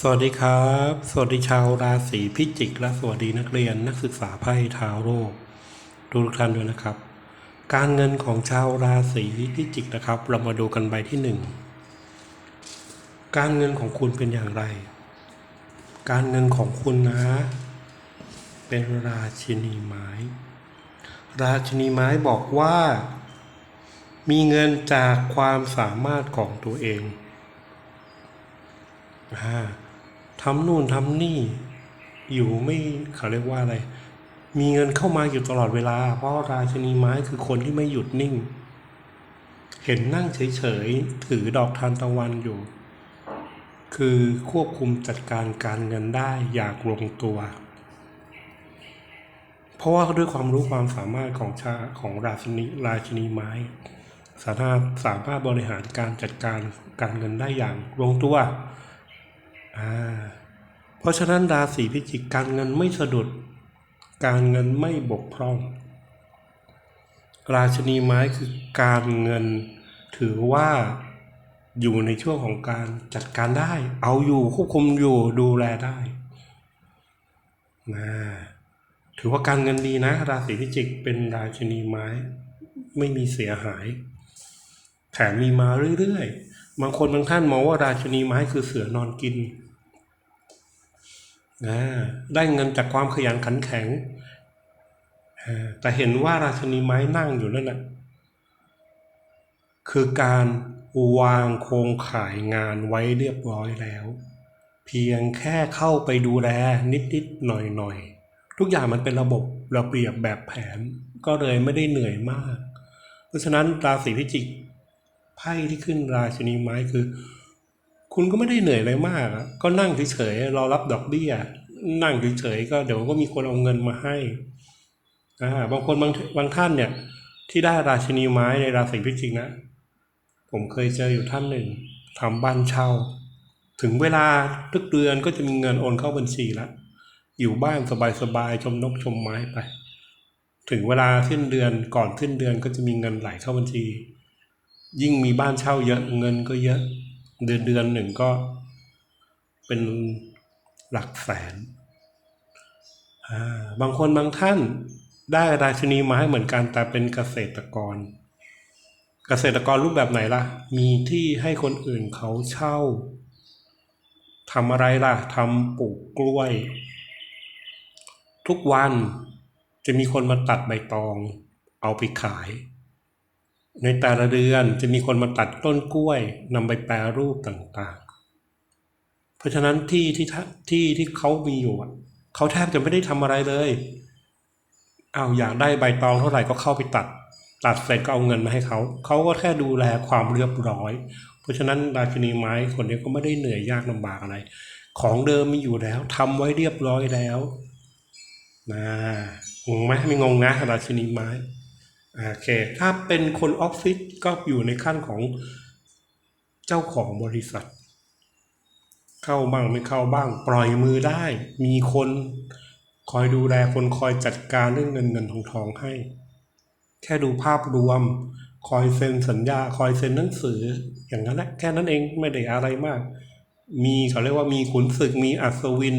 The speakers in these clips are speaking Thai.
สวัสดีครับ สวัสดีชาวราศีพิจิก และสวัสดีนักเรียนนักศึกษาไพ่ทาวโร่ทุกท่านด้วยนะครับ การเงินของชาวราศีพิจิกนะครับ เรามาดูกันใบที่หนึ่งการเงินของคุณเป็นอย่างไร การเงินของคุณนะ เป็นราชินีไม้ ราชินีไม้บอกว่า มีเงินจากความสามารถของตัวเองอ่า ทำนู่นทำนี่ อยู่ไม่เขาเรียกว่าอะไร มีเงินเข้ามาอยู่ตลอดเวลา เพราะราชนีไม้คือคนที่ไม่หยุดนิ่ง เห็นนั่งเฉยๆ ถือดอกทานตะวันอยู่ คือควบคุมจัดการการเงินได้อย่างลงตัว เพราะว่าด้วยความรู้ความสามารถของชาของราชนีราชนีไม้สามารถสามารถบริหารการจัดการการเงินได้อย่างลงตัว เพราะฉะนั้นราศีพิจิกการเงินไม่สะดุด การเงินไม่บกพร่อง ราชนีไม้คือการเงินถือว่าอยู่ในช่วงของการจัดการได้ เอาอยู่ควบคุมอยู่ดูแลได้นะถือว่าการเงินดีนะ ราศีพิจิกเป็นราชนีไม้ ไม่มีเสียหายแถมมีมาเรื่อยๆ บางคนบางท่านมองว่าราชนีไม้คือเสือนอนกิน ได้เงินจากความขยันขันแข็ง แต่เห็นว่าราชนีไม้นั่งอยู่นั่นน่ะคือการวางโครงข่ายงานไว้เรียบร้อยแล้ว เพียงแค่เข้าไปดูแลนิดๆหน่อยๆ ทุกอย่างมันเป็นระบบระเบียบแบบแผน ก็เลยไม่ได้เหนื่อยมาก เพราะฉะนั้นราศีพิจิกไพ่ที่ขึ้นราชนีไม้คือ คุณก็ไม่ได้เหนื่อยอะไรมาก ก็นั่งเฉยๆรอรับดอกเบี้ย นั่งเฉยๆก็เดี๋ยวก็มีคนเอาเงินมาให้อ่าบางคนบางบางท่านเนี่ย ที่ได้ราชินีไม้ในราศีพิจิกนะ ผมเคยเจออยู่ท่านหนึ่งทำบ้านเช่า ถึงเวลาทุกเดือนก็จะมีเงินโอนเข้าบัญชีแล้วอยู่บ้านสบายๆชมนกชมไม้ไป ถึงเวลาสิ้นเดือนก่อนสิ้นเดือนก็จะมีเงินไหลเข้าบัญชี ยิ่งมีบ้านเช่าเยอะเงินก็เยอะ เดือนเดือนหนึ่งก็เป็นหลักแสน บางคนบางท่านได้ราชินีไม้เหมือนกันแต่เป็นเกษตรกร เกษตรกรรูปแบบไหนล่ะ มีที่ให้คนอื่นเขาเช่าทำอะไรล่ะทำปลูกกล้วย ทุกวันจะมีคนมาตัดใบตอง เอาไปขาย ในแต่ละเดือนจะมีคนมาตัดต้นกล้วยนำไปแปรรูปต่างๆ เพราะฉะนั้นที่ที่ท่าที่ที่เขามีอยู่เขาแทบจะไม่ได้ทำอะไรเลยเอาวอยากได้ใบตองเท่าไหร่ก็เข้าไปตัด ตัดเสร็จก็เอาเงินมาให้เขาเขาก็แค่ดูแลความเรียบร้อย เพราะฉะนั้นราชินีไม้คนนี้ก็ไม่ได้เหนื่อยยากลำบากอะไร ของเดิมมีอยู่แล้วทำไว้เรียบร้อยแล้วนะงงไหมไม่งงนะราชินีไม้ โอเค ถ้าเป็นคนออฟฟิศก็อยู่ในขั้นของเจ้าของบริษัท เข้าบ้างไม่เข้าบ้าง ปล่อยมือได้ มีคนคอยดูแลคนคอยจัดการเรื่องเงินเงินทองทองให้ แค่ดูภาพรวม คอยเซ็นสัญญา คอยเซ็นหนังสือ อย่างนั้นแหละแค่นั้นเองไม่ได้อะไรมาก มีเขาเรียกว่ามีขุนศึกมีอัศวิน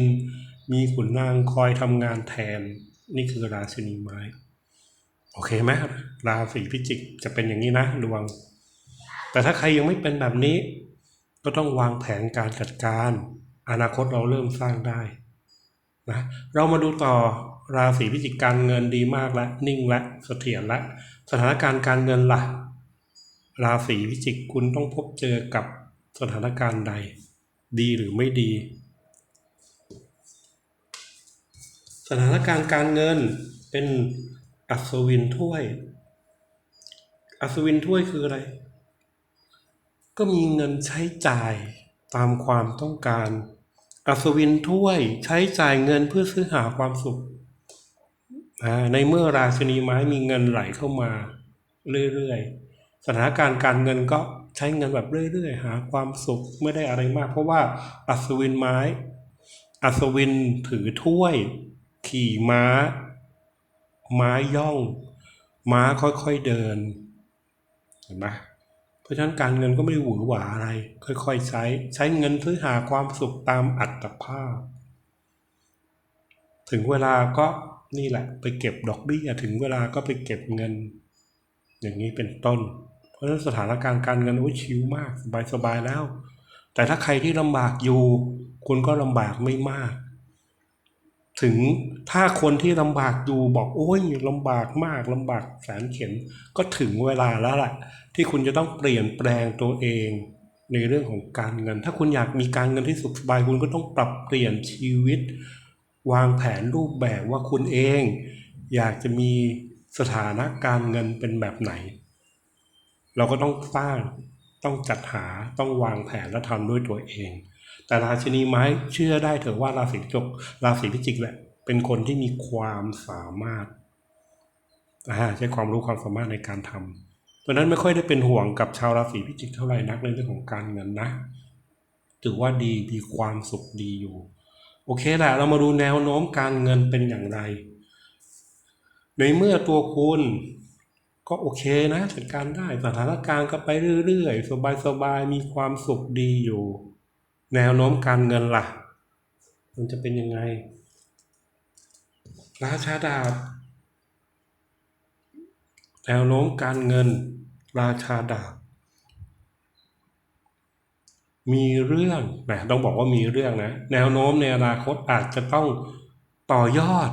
มีขุนนางคอยทำงานแทน นี่คือราชินีไม้ โอเคไหมราศีพิจิกจะเป็นอย่างนี้นะดวง แต่ถ้าใครยังไม่เป็นแบบนี้ ก็ต้องวางแผนการจัดการ อนาคตเราเริ่มสร้างได้นะเรามาดูต่อราศีพิจิกการเงินดีมากและนิ่งและเสถียรและสถานการณ์การเงินล่ะ ราศีพิจิกคุณต้องพบเจอกับสถานการณ์ใด ดีหรือไม่ดี สถานการณ์การเงินเป็น อัศวินถ้วย อัศวินถ้วยคืออะไร ก็มีเงินใช้จ่ายตามความต้องการ อัศวินถ้วยใช้จ่ายเงินเพื่อซื้อหาความสุข ในเมื่อราชนีไม้มีเงินไหลเข้ามาเรื่อยๆ สถานการณ์การเงินก็ใช้เงินแบบเรื่อยๆ หาความสุขไม่ได้อะไรมาก เพราะว่าอัศวินไม้ อัศวินถือถ้วย ขี่ม้า ม้าย่อง ม้าค่อยๆเดิน เห็นไหมเพราะฉะนั้นการเงินก็ไม่ได้หวือหวาอะไร ค่อยๆใช้ ใช้เงินซื้อหาความสุขตามอัตภาพ ถึงเวลาก็นี่แหละ ไปเก็บดอกเบี้ยถึงเวลาก็ไปเก็บเงิน อย่างนี้เป็นต้น เพราะฉะนั้นสถานการณ์การเงินโอ้ยชิลมากสบายๆแล้ว แต่ถ้าใครที่ลำบากอยู่ คุณก็ลำบากไม่มาก ถึงถ้าคนที่ลำบากอยู่บอกโอ้ยลำบากมากลำบากแสนเข็ญก็ถึงเวลาแล้วแหละที่คุณจะต้องเปลี่ยนแปลงตัวเอง ในเรื่องของการเงิน ถ้าคุณอยากมีการเงินที่สุขสบายคุณก็ต้องปรับเปลี่ยนชีวิต วางแผนรูปแบบว่าคุณเอง อยากจะมีสถานะการเงินเป็นแบบไหน เราก็ต้องสร้างต้องจัดหาต้องวางแผนและทำด้วยตัวเอง แต่ราชินีไม้เชื่อได้เถอะว่าราศีจกราศีพิจิกแหละ เป็นคนที่มีความสามารถใช้ความรู้ความสามารถในการทำเพราะฉะนั้นไม่ค่อยได้เป็นห่วงกับชาวราศีพิจิกเท่าไหร่นักในเรื่องของการเงินนะ ถือว่าดีมีความสุขดีอยู่ โอเคแหละเรามาดูแนวโน้มการเงินเป็นอย่างไร ในเมื่อตัวคุณก็โอเคนะจัดการได้สถานการณ์ก็ไปเรื่อยๆ สบายๆ มีความสุขดีอยู่ แนวโน้มการเงินล่ะ มันจะเป็นยังไง ราชาดาบ แนวโน้มการเงิน ราชาดาบ มีเรื่องแหมต้องบอกว่ามีเรื่องนะ แนวโน้มในอนาคตอาจจะต้องต่อยอด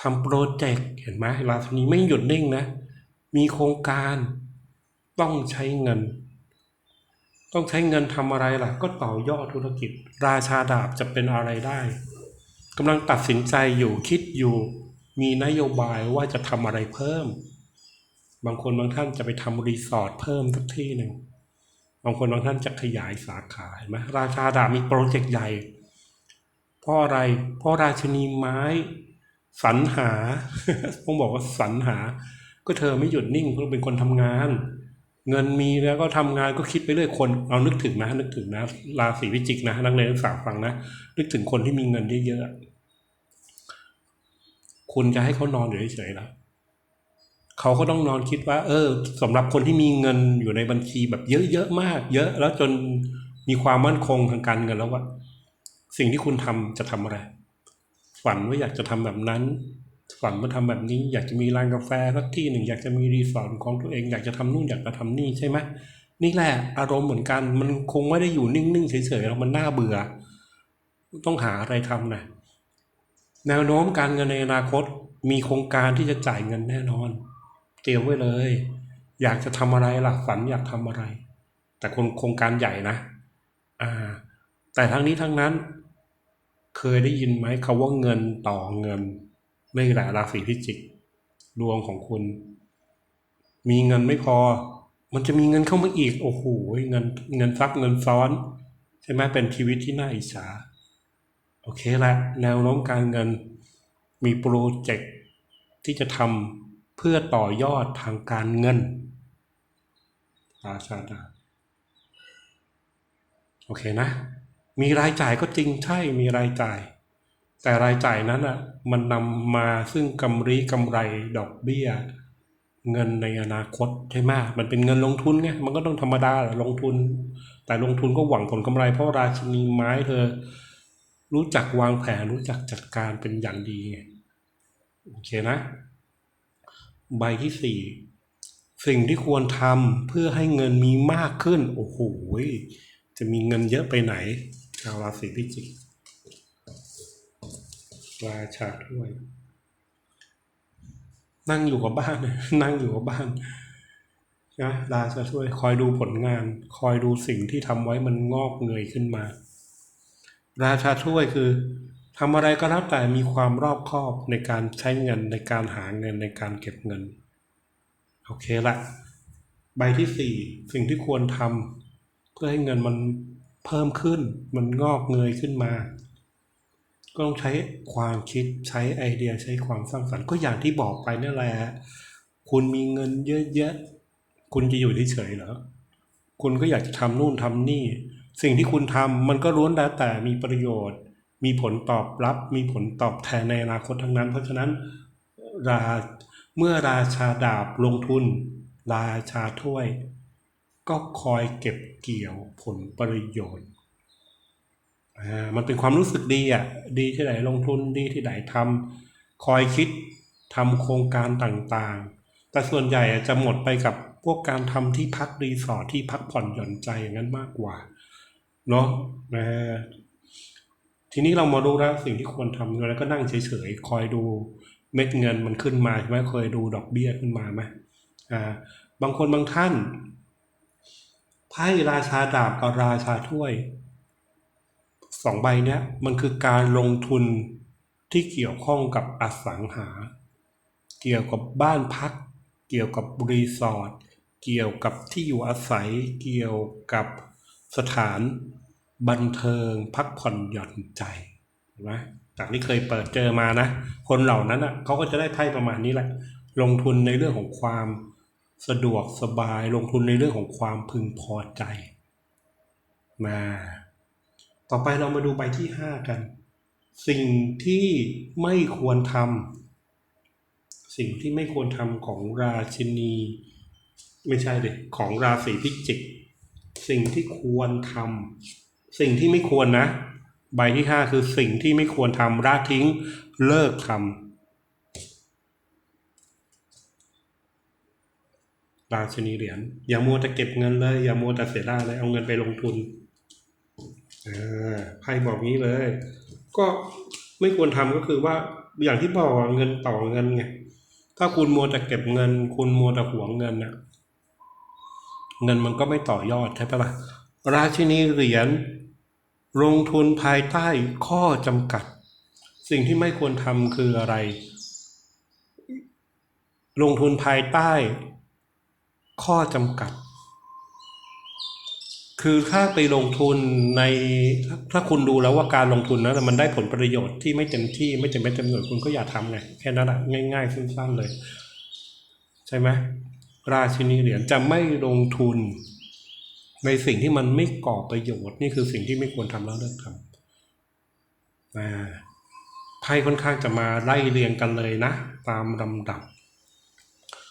ทำโปรเจกต์เห็นไหมราชนีไม่หยุดนิ่งนะ มีโครงการต้องใช้เงิน ต้องใช้เงินทำอะไรล่ะ ก็ต่อยอดธุรกิจ ราชาดาบจะเป็นอะไรได้กำลังตัดสินใจอยู่คิดอยู่ มีนโยบายว่าจะทำอะไรเพิ่ม บางคนบางท่านจะไปทำรีสอร์ทเพิ่มสักที่หนึ่งบางคนบางท่านจะขยายสาขาเห็นไหมราชาดาบมีโปรเจกต์ใหญ่เพราะอะไร เพราะราชินีไม้สรรหาต้องบอกว่าสรรหา ก็เธอไม่หยุดนิ่งเพราะเป็นคนทำงาน เงินมีแล้วก็ทำงานก็คิดไปเรื่อยคนเอานึกถึงนะ นึกถึงนะราศีวิจิกนะนักเรียนนักศึกษาฟังนะ นึกถึงคนที่มีเงินเยอะๆคุณจะให้เขานอนอยู่เฉยๆแล้วเขาก็ต้องนอนคิดว่า เออสำหรับคนที่มีเงินอยู่ในบัญชีแบบเยอะๆมาก เยอะ แล้วจนมีความมั่นคงทางการเงินแล้วว่าสิ่งที่คุณทำจะทำอะไรฝันว่าอยากจะทำแบบนั้น ฝันว่าทำแบบนี้ อยากจะมีร้านกาแฟสักที่หนึ่งอยากจะมีรีสอร์ทของตัวเอง อยากจะทำนู่นอยากจะทำนี่ใช่ไหมนี่แหละอารมณ์เหมือนกันมันคงไม่ได้อยู่นิ่งๆเฉยๆแล้วมันน่าเบื่อ ต้องหาอะไรทำนะแนวโน้มการเงินในอนาคตมีโครงการที่จะจ่ายเงินแน่นอน เตรียมไว้เลย อยากจะทำอะไรล่ะฝันอยากทำอะไร แต่คนโครงการใหญ่นะอ่า แต่ทั้งนี้ทั้งนั้น เคยได้ยินไหมคาว่าเงินต่อเงิน ไม่แหละราศีพิจิกดวงของคุณ มีเงินไม่พอ มันจะมีเงินเข้ามาอีก โอ้โหเงินเงินซับเงินซ้อน ใช่ไหมเป็นชีวิตที่น่าอิจฉาโอเคละแนวโน้มการเงินมีโปรเจกต์ที่จะทำเพื่อต่อยอดทางการเงินราชาดาโอเคนะ มีรายจ่ายก็จริงใช่มีรายจ่าย แต่รายจ่ายนั้นอะมันนำมาซึ่งกำไรกำไรดอกเบี้ย เงินในอนาคตใช่ไหมมันเป็นเงินลงทุนไงมันก็ต้องธรรมดาแหละลงทุน แต่ลงทุนก็หวังผลกำไรเพราะราชินีไม้เธอ รู้จักวางแผนรู้จักจัดการเป็นอย่างดีไงโอเคนะ ใบที่สี่สิ่งที่ควรทำเพื่อให้เงินมีมากขึ้น โอ้โหจะมีเงินเยอะไปไหนชาวราศีพิจิก ราชาถ้วย นั่งอยู่กับบ้าน นั่งอยู่กับบ้านนะราชาถ้วย คอยดูผลงาน คอยดูสิ่งที่ทำไว้มันงอกเงยขึ้นมา ราชาถ้วยคือทำอะไรก็แล้วแต่มีความรอบคอบในการใช้เงินในการหาเงินในการเก็บเงิน โอเคละใบที่สี่สิ่งที่ควรทำเพื่อให้เงินมันเพิ่มขึ้น มันงอกเงยขึ้นมา ก็ต้องใช้ความคิดใช้ไอเดียใช้ความสร้างสรรค์ก็อย่างที่บอกไปนั่นแหละคุณมีเงินเยอะๆคุณจะอยู่เฉยๆเหรอคุณก็อยากจะทำนู่นทำนี่ สิ่งที่คุณทำมันก็ล้วนแล้วแต่มีประโยชน์ มีผลตอบรับ มีผลตอบแทนในอนาคตทั้งนั้น เพราะฉะนั้นราเมื่อราชาดาบลงทุน ราชาถ้วย ก็คอยเก็บเกี่ยวผลประโยชน์ มันเป็นความรู้สึกดีอะ ดีที่ไหนลงทุนดีที่ไหนทำคอยคิดทำโครงการต่างๆ แต่ส่วนใหญ่จะหมดไปกับพวกการทำที่พักรีสอร์ทที่พักผ่อนหย่อนใจอย่างนั้นมากกว่าเนาะนะทีนี้เรามารู้แล้วสิ่งที่ควรทำแล้วก็นั่งเฉยๆ คอยดูเม็ดเงินมันขึ้นมาใช่ไหมเคยดูดอกเบี้ยขึ้นมาไหมอ่าบางคนบางท่านไพ่ราชาดาบกับราชาถ้วย สองใบเนี้ยมันคือการลงทุนที่เกี่ยวข้องกับอสังหา เกี่ยวกับบ้านพัก เกี่ยวกับรีสอร์ทเกี่ยวกับที่อยู่อาศัย เกี่ยวกับสถานบันเทิงพักผ่อนหย่อนใจเห็นไหมจากที่เคยเปิดเจอมานะ คนเหล่านั้นอะเขาก็จะได้ไพ่ประมาณนี้แหละ ลงทุนในเรื่องของความสะดวกสบายลงทุนในเรื่องของความพึงพอใจมา ต่อไปเรามาดูใบที่ห้ากัน สิ่งที่ไม่ควรทำสิ่งที่ไม่ควรทำของราชินี ไม่ใช่เลยของราศีพิจิก สิ่งที่ควรทำสิ่งที่ไม่ควรนะ ใบที่ห้าคือสิ่งที่ไม่ควรทำละทิ้งเลิกทำราชินีเหรียญอย่ามัวแต่เก็บเงินเลย อย่ามัวแต่เสียดายเลยเอาเงินไปลงทุน อ่าไพ่บอกงี้เลย ก็ไม่ควรทำก็คือว่าอย่างที่บอกเงินต่อเงินไงถ้าคุณมัวแต่เก็บเงิน คุณมัวแต่หวงเงินน่ะเงินมันก็ไม่ต่อยอดใช่ปะล่ะราชินีเหรียญลงทุนภายใต้ข้อจำกัด สิ่งที่ไม่ควรทำคืออะไร ลงทุนภายใต้ ข้อจำกัด คือถ้าไปลงทุนในถ้าถ้าคุณดูแล้วว่าการลงทุนนั้นมันได้ผลประโยชน์ที่ไม่เต็มที่ไม่เต็มเม็ดเต็มหน่วยคุณก็อย่าทำไงแค่นั้นแหละง่ายๆสั้นๆเลย ใช่ไหมราชินีเหรียญจะไม่ลงทุน ในสิ่งที่มันไม่ก่อประโยชน์ นี่คือสิ่งที่ไม่ควรทำแล้วเลิกทำอ่าไพ่ค่อนข้างจะมาไล่เรียงกันเลยนะ ตามลำดับ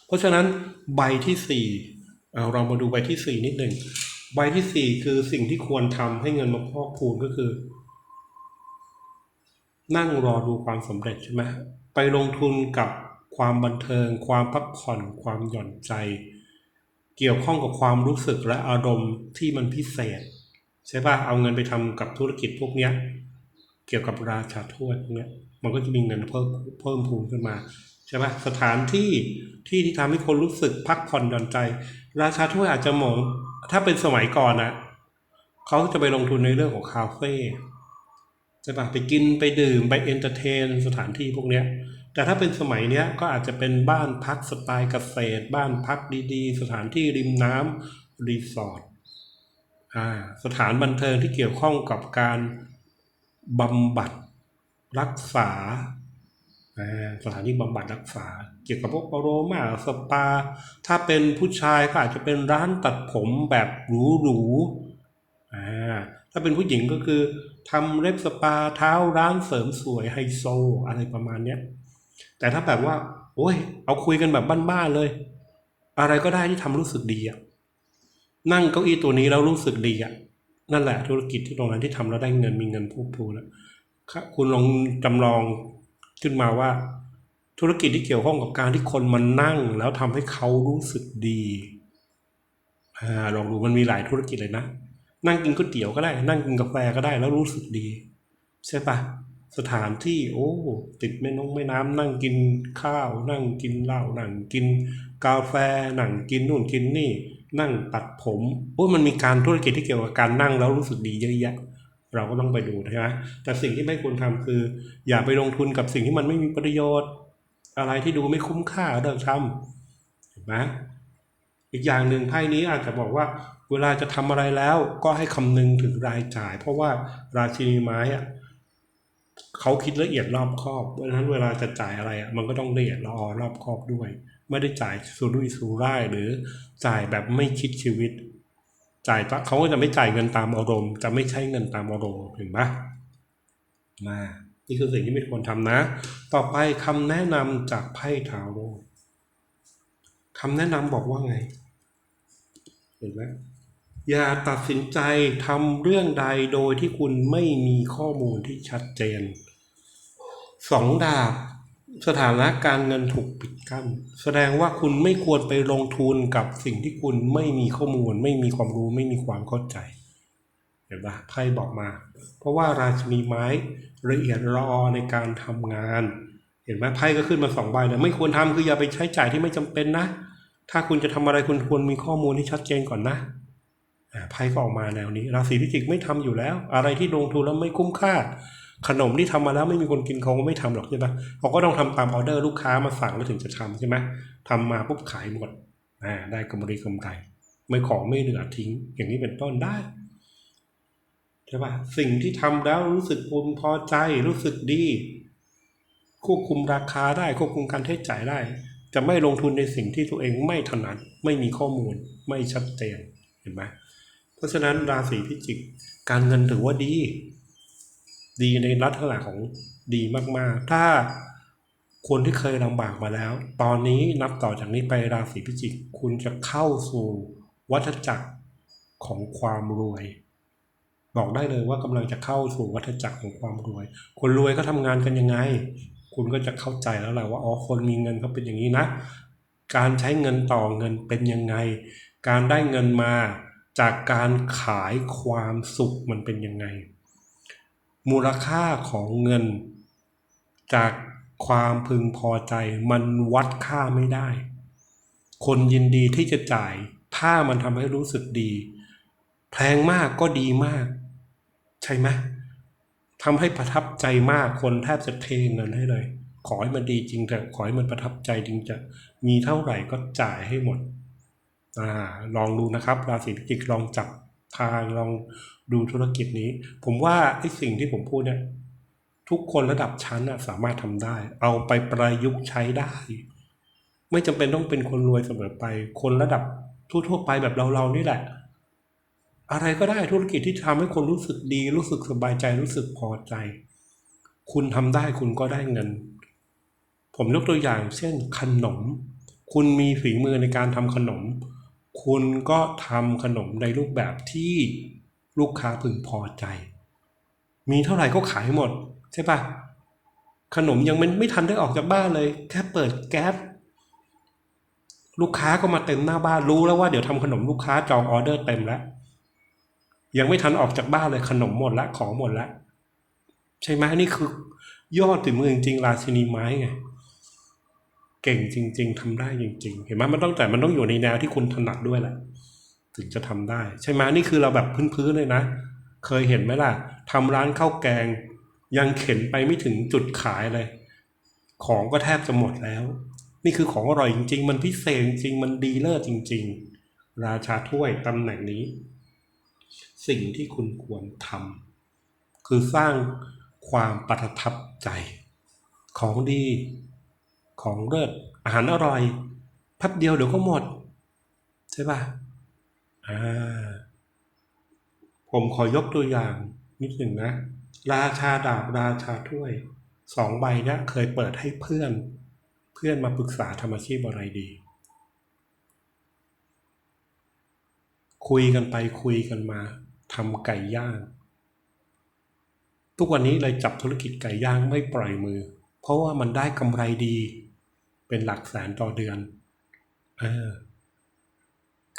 เพราะฉะนั้นใบที่สี่เอาเรามาดูใบที่สี่นิดหนึ่ง ใบที่สี่คือสิ่งที่ควรทำให้เงินมาพอกพูนก็คือ นั่งรอดูความสำเร็จใช่ไหมไปลงทุนกับความบันเทิง ความพักผ่อน ความหย่อนใจ เกี่ยวข้องกับความรู้สึกและอารมณ์ที่มันพิเศษ ใช่ป่ะเอาเงินไปทำกับธุรกิจพวกเนี้ย เกี่ยวกับราชาถ้วยพวกเนี้ยมันก็จะมีเงินเพิ่มเพิ่มพูนขึ้นมาใช่ปะสถานที่ที่ที่ทำให้คนรู้สึกพักผ่อนหย่อนใจ ราชาถ้วยอาจจะมอง ถ้าเป็นสมัยก่อนนะเขาจะไปลงทุนในเรื่องของคาเฟ่ใช่ปะไปกินไปดื่มไปเอนเตอร์เทน สถานที่พวกเนี้ย แต่ถ้าเป็นสมัยเนี้ยก็อาจจะเป็นบ้านพักสไตล์เกษตร บ้านพักดีๆ สถานที่ริมน้ำรีสอร์ทสถานบันเทิงที่เกี่ยวข้องกับการบำบัดรักษา สถานที่บำบัดรักษา เกี่ยวกับพวกอโรมาสปา ถ้าเป็นผู้ชายก็อาจจะเป็นร้านตัดผมแบบหรูๆอ่าถ้าเป็นผู้หญิงก็คือทำเล็บสปาเท้าร้านเสริมสวยไฮโซอะไรประมาณเนี้ยแต่ถ้าแบบว่าโอ้ยเอาคุยกันแบบบ้านๆเลย อะไรก็ได้ที่ทำรู้สึกดีอะนั่งเก้าอี้ตัวนี้แล้วรู้สึกดีอะนั่นแหละธุรกิจที่ตรงนั้นที่ทำแล้วได้เงินมีเงินพูดพูแล้วคุณลองจำลอง ขึ้นมาว่า ธุรกิจที่เกี่ยวข้องกับการที่คนมันนั่ง แล้วทำให้เขารู้สึกดีอ่าลองดูมันมีหลายธุรกิจเลยนะ นั่งกินก๋วยเตี๋ยวก็ได้ นั่งกินกาแฟก็ได้แล้วรู้สึกดี ใช่ปะสถานที่โอ้ติดแม่น้องแม่น้ำนั่งกินข้าว นั่งกินเหล้านั่งกินกาแฟนั่งกินนู่นกินนี่ นั่งตัดผมโอ้มันมีการธุรกิจที่เกี่ยวกับการนั่งแล้วรู้สึกดีเยอะแยะ เราก็ต้องไปดูใช่ไหมแต่สิ่งที่ไม่ควรทำคือ อย่าไปลงทุนกับสิ่งที่มันไม่มีประโยชน์ อะไรที่ดูไม่คุ้มค่าเลิกทำเห็นไหมอีกอย่างหนึ่งไพ่นี้อาจจะบอกว่าเวลาจะทำอะไรแล้วก็ให้คำนึงถึงรายจ่าย เพราะว่าราชินีไม้อะเขาคิดละเอียดรอบคอบเพราะฉะนั้นเวลาจะจ่ายอะไรอะมันก็ต้องละเอียดละออรอบคอบด้วย ไม่ได้จ่ายสุรุ่ยสุร่ายหรือจ่ายแบบไม่คิดชีวิต จ่ายตะเขาก็จะไม่จ่ายเงินตามอารมณ์ จะไม่ใช้เงินตามอารมณ์เห็นปะมานี่คือสิ่งที่ไม่ควรทำนะ ต่อไปคำแนะนำจากไพ่ทาวโร่คำแนะนำบอกว่าไง เห็นไหมอย่าตัดสินใจทำเรื่องใดโดยที่คุณไม่มีข้อมูลที่ชัดเจนสองดาบ สถานะการเงินถูกปิดกั้นแสดงว่าคุณไม่ควรไปลงทุนกับสิ่งที่คุณไม่มีข้อมูล ไม่มีความรู้ไม่มีความเข้าใจเห็นปะไพ่บอกมา เพราะว่าราชินีไม้ละเอียดรอในการทำงาน เห็นไหมไพ่ก็ขึ้นมาสองใบเลยไม่ควรทำคืออย่าไปใช้จ่ายที่ไม่จำเป็นนะ ถ้าคุณจะทำอะไรคุณควรมีข้อมูลที่ชัดเจนก่อนนะไพ่ก็ออกมาแนวนี้ ราศีพิจิกไม่ทำอยู่แล้ว อะไรที่ลงทุนแล้วไม่คุ้มค่า ขนมที่ทำมาแล้วไม่มีคนกินเขาก็ไม่ทำหรอกใช่ปะเขาก็ต้องทำตามออเดอร์ลูกค้ามาสั่งแล้วถึงจะทำใช่ไหมทำมาปุ๊บขายหมดอ่าได้กำไรกำไรไม่ของไม่เหลือทิ้ง อย่างนี้เป็นต้นได้ใช่ปะสิ่งที่ทำแล้วรู้สึกภูมิพอใจรู้สึกดี ควบคุมราคาได้ควบคุมการใช้จ่ายได้ จะไม่ลงทุนในสิ่งที่ตัวเองไม่ถนัดไม่มีข้อมูล ไม่ชัดเจนเห็นไหมเพราะฉะนั้นราศีพิจิก การเงินถือว่าดี ดีในลักษณะของดีมากๆ ถ้าคนที่เคยลำบากมาแล้ว ตอนนี้นับต่อจากนี้ไปราศีพิจิก คุณจะเข้าสู่วัฏจักรของความรวย บอกได้เลยว่ากำลังจะเข้าสู่วัฏจักรของความรวย คนรวยก็ทำงานกันยังไง คุณก็จะเข้าใจแล้วแหละว่าอ๋อคนมีเงินเขาเป็นอย่างนี้นะ การใช้เงินต่อเงินเป็นยังไง การได้เงินมาจากการขายความสุขมันเป็นยังไง มูลค่าของเงิน จากความพึงพอใจมันวัดค่าไม่ได้ คนยินดีที่จะจ่าย ถ้ามันทำให้รู้สึกดี แพงมากก็ดีมาก ใช่ไหมทำให้ประทับใจมากคนแทบจะเทเงินให้เลย ขอให้มันดีจริงแต่ขอให้มันประทับใจจริงจะมีเท่าไหร่ก็จ่ายให้หมดอลองดูนะครับ ราศีพิจิกลองจับทางลอง ดูธุรกิจนี้ ผมว่าไอ้สิ่งที่ผมพูดเนี่ย ทุกคนระดับชั้นน่ะสามารถทำได้ เอาไปประยุกต์ใช้ได้ ไม่จำเป็นต้องเป็นคนรวยเสมอไป คนระดับทั่วๆไปแบบเราๆนี่แหละ อะไรก็ได้ธุรกิจที่ทำให้คนรู้สึกดี รู้สึกสบายใจรู้สึกพอใจ คุณทำได้คุณก็ได้เงิน ผมยกตัวอย่าง เช่นขนม คุณมีฝีมือในการทำขนม คุณก็ทำขนมในรูปแบบที่ ลูกค้าพึงพอใจ มีเท่าไหร่ก็ขายหมด ใช่ปะขนมยังไม่ไม่ทันได้ออกจากบ้านเลย แค่เปิดแก๊สลูกค้าก็มาเต็มหน้าบ้านรู้แล้วว่าเดี๋ยวทำขนมลูกค้าจองออเดอร์เต็มแล้ว ยังไม่ทันออกจากบ้านเลยขนมหมดละของหมดละใช่ไหมนี่คือยอดถึงมือจริงๆราชินีไม้ไงเก่งจริง ๆทำได้จริง ๆ เห็นไหมมันต้องแต่มันต้องอยู่ในแนวที่คุณถนัดด้วยแหละ ถึงจะทำได้ ใช่ไหมนี่คือเราแบบพื้นๆเลยนะ เคยเห็นไหมล่ะทำร้านข้าวแกง ยังเข็นไปไม่ถึงจุดขายเลย ของก็แทบจะหมดแล้ว นี่คือของอร่อยจริง ๆ มันพิเศษจริงมันดีเลิศจริง ๆ ราชาถ้วยตำแหน่งนี้ สิ่งที่คุณควรทำคือสร้างความประทับใจ ของดีของเลิศอาหารอร่อยแป๊บเดียวเดี๋ยวก็หมด ใช่ป่ะอ่า ผมขอยกตัวอย่างนิดหนึ่งนะ ราชาดาบราชาถ้วยสองใบเนี้ยเคยเปิดให้เพื่อน เพื่อนมาปรึกษาทำอาชีพอะไรดี คุยกันไปคุยกันมาทำไก่ย่าง ทุกวันนี้เลยจับธุรกิจไก่ย่างไม่ปล่อยมือ เพราะว่ามันได้กำไรดี เป็นหลักแสนต่อเดือน เออ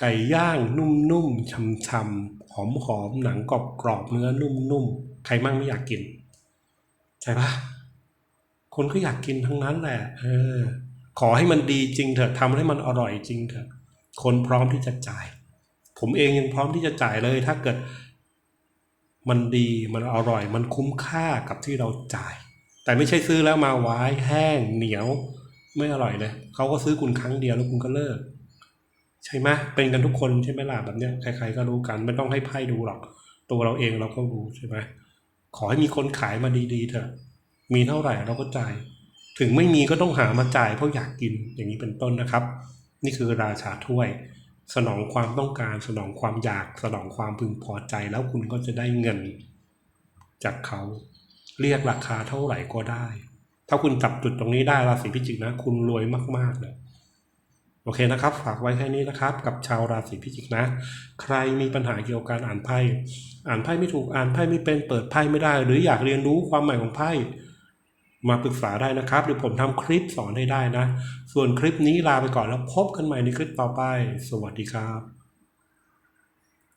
ไก่ย่างนุ่มๆช่ำๆหอมๆหนังกรอบๆเนื้อนุ่มๆใครมั่งไม่อยากกิน ใช่ปะคนก็อยากกินทั้งนั้นแหละเออขอให้มันดีจริงเถอะทำให้มันอร่อยจริงเถอะ คนพร้อมที่จะจ่าย ผมเองยังพร้อมที่จะจ่ายเลย ถ้าเกิด มันดีมันอร่อย มันคุ้มค่ากับที่เราจ่าย แต่ไม่ใช่ซื้อแล้วมาไว้แห้งเหนียว ไม่อร่อยเลยเขาก็ซื้อคุณครั้งเดียวแล้วคุณก็เลิก ใช่ไหมเป็นกันทุกคนใช่ไหมล่ะแบบเนี้ยใครๆก็รู้กันไม่ต้องให้ไพ่ดูหรอก ตัวเราเองเราก็รู้ใช่ไหมขอให้มีคนขายมาดีๆเถอะ มีเท่าไหร่เราก็จ่าย ถึงไม่มีก็ต้องหามาจ่ายเพราะอยากกินอย่างนี้เป็นต้นนะครับ นี่คือราชาถ้วย สนองความต้องการสนองความอยากสนองความพึงพอใจแล้วคุณก็จะได้เงิน จากเขาเรียกราคาเท่าไหร่ก็ได้ ถ้าคุณจับจุดตรงนี้ได้ราศีพิจิกนะ คุณรวยมากๆเลย โอเคนะครับ ฝากไว้แค่นี้นะครับ กับชาวราศีพิจิกนะ ใครมีปัญหาเกี่ยวกับการอ่านไพ่อ่านไพ่ไม่ถูกอ่านไพ่ไม่เป็นเปิดไพ่ไม่ได้ หรืออยากเรียนรู้ความหมายของไพ่มาปรึกษาได้นะครับเดี๋ยวผมทำคลิปสอนให้ได้นะ ส่วนคลิปนี้ลาไปก่อนแล้วพบกันใหม่ในคลิปต่อไป สวัสดีครับ